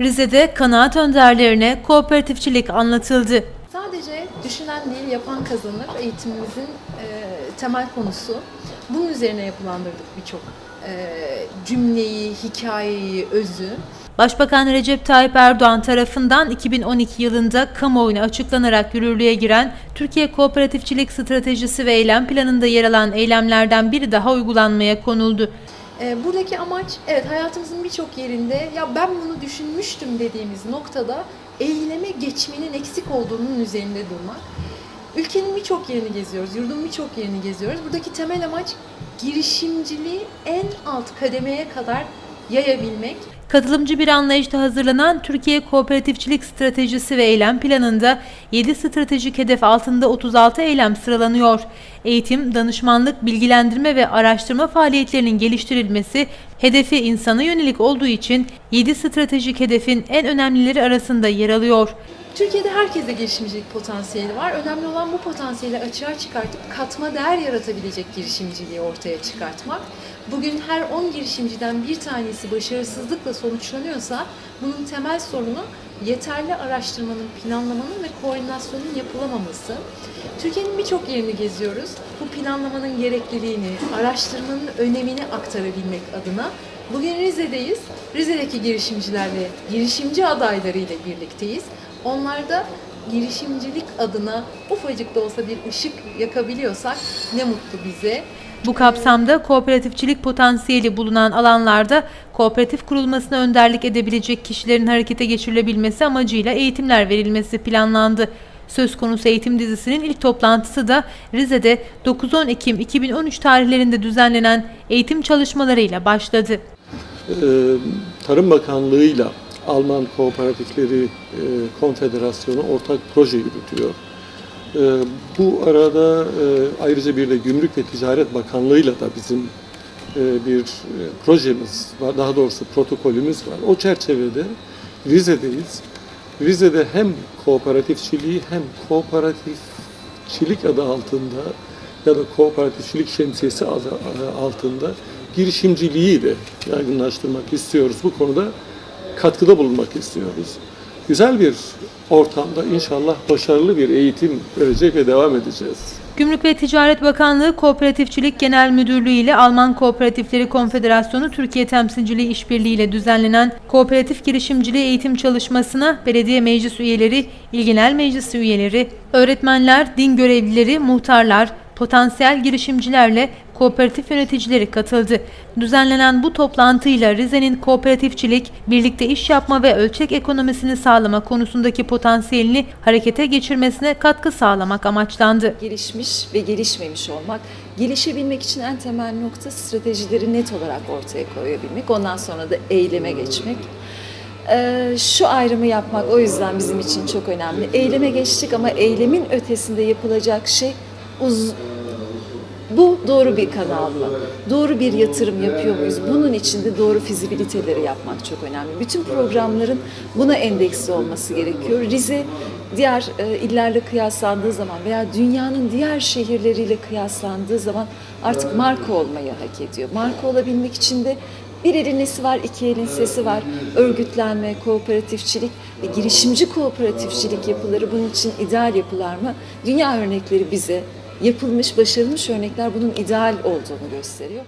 Rize'de kanaat önderlerine kooperatifçilik anlatıldı. Düşünen değil yapan kazanır eğitimimizin e, temel konusu. Bunun üzerine yapılandırdık birçok e, cümleyi, hikayeyi, özü. Başbakan Recep Tayyip Erdoğan tarafından 2012 yılında kamuoyuna açıklanarak yürürlüğe giren Türkiye Kooperatifçilik Stratejisi ve Eylem Planı'nda yer alan eylemlerden biri daha uygulanmaya konuldu. E, buradaki amaç evet hayatımızın birçok yerinde ya ben bunu düşünmüştüm dediğimiz noktada eyleme geçmenin eksik olduğunun üzerinde durmak. Ülkenin birçok yerini geziyoruz, yurdun birçok yerini geziyoruz. Buradaki temel amaç girişimciliği en alt kademeye kadar yayabilmek. Katılımcı bir anlayışta hazırlanan Türkiye Kooperatifçilik Stratejisi ve Eylem Planı'nda 7 stratejik hedef altında 36 eylem sıralanıyor. Eğitim, danışmanlık, bilgilendirme ve araştırma faaliyetlerinin geliştirilmesi hedefi insana yönelik olduğu için 7 stratejik hedefin en önemlileri arasında yer alıyor. Türkiye'de herkeste girişimcilik potansiyeli var. Önemli olan bu potansiyeli açığa çıkartıp katma değer yaratabilecek girişimciliği ortaya çıkartmak. Bugün her 10 girişimciden bir tanesi başarısızlıkla sonuçlanıyorsa bunun temel sorunu yeterli araştırmanın, planlamanın ve koordinasyonun yapılamaması. Türkiye'nin birçok yerini geziyoruz. Bu planlamanın gerekliliğini, araştırmanın önemini aktarabilmek adına Bugün Rize'deyiz. Rize'deki girişimcilerle, girişimci adaylarıyla birlikteyiz. Onlar da girişimcilik adına ufacık da olsa bir ışık yakabiliyorsak ne mutlu bize. Bu kapsamda kooperatifçilik potansiyeli bulunan alanlarda kooperatif kurulmasına önderlik edebilecek kişilerin harekete geçirilebilmesi amacıyla eğitimler verilmesi planlandı. Söz konusu eğitim dizisinin ilk toplantısı da Rize'de 9-10 Ekim 2013 tarihlerinde düzenlenen eğitim çalışmalarıyla başladı. Ee, Tarım Bakanlığı'yla Alman Kooperatifleri e, Konfederasyonu ortak proje yürütüyor. Ee, Bu arada e, ayrıca bir de Gümrük ve Ticaret Bakanlığı'yla da bizim e, bir e, projemiz var, daha doğrusu protokolümüz var. O çerçevede Rize'deyiz. Rize'de hem kooperatifçiliği hem kooperatifçilik adı altında ya da kooperatifçilik şemsiyesi altında girişimciliği de yaygınlaştırmak istiyoruz. Bu konuda katkıda bulunmak istiyoruz. Güzel bir ortamda inşallah başarılı bir eğitim verecek ve devam edeceğiz. Gümrük ve Ticaret Bakanlığı Kooperatifçilik Genel Müdürlüğü ile Alman Kooperatifleri Konfederasyonu Türkiye Temsilciliği İşbirliği ile düzenlenen Kooperatif Girişimciliği Eğitim Çalışmasına belediye meclis üyeleri, il genel meclis üyeleri, öğretmenler, din görevlileri, muhtarlar, potansiyel girişimcilerle kooperatif yöneticileri katıldı. Düzenlenen bu toplantıyla Rize'nin kooperatifçilik, birlikte iş yapma ve ölçek ekonomisini sağlama konusundaki potansiyelini harekete geçirmesine katkı sağlamak amaçlandı. gelişmiş ve gelişmemiş olmak. Gelişebilmek için en temel nokta stratejileri net olarak ortaya koyabilmek. Ondan sonra da eyleme geçmek. Ee, şu ayrımı yapmak o yüzden bizim için çok önemli. Eyleme geçtik ama eylemin ötesinde yapılacak şey uz bu doğru bir kanal mı? Doğru bir yatırım yapıyor muyuz? Bunun için de doğru fizibiliteleri yapmak çok önemli. Bütün programların buna endeksli olması gerekiyor. Rize diğer e, illerle kıyaslandığı zaman veya dünyanın diğer şehirleriyle kıyaslandığı zaman artık marka olmayı hak ediyor. Marka olabilmek için de bir elin nesi var, iki elin sesi var. Örgütlenme, kooperatifçilik ve girişimci kooperatifçilik yapıları bunun için ideal yapılar mı? Dünya örnekleri bize yapılmış, başarılmış örnekler bunun ideal olduğunu gösteriyor.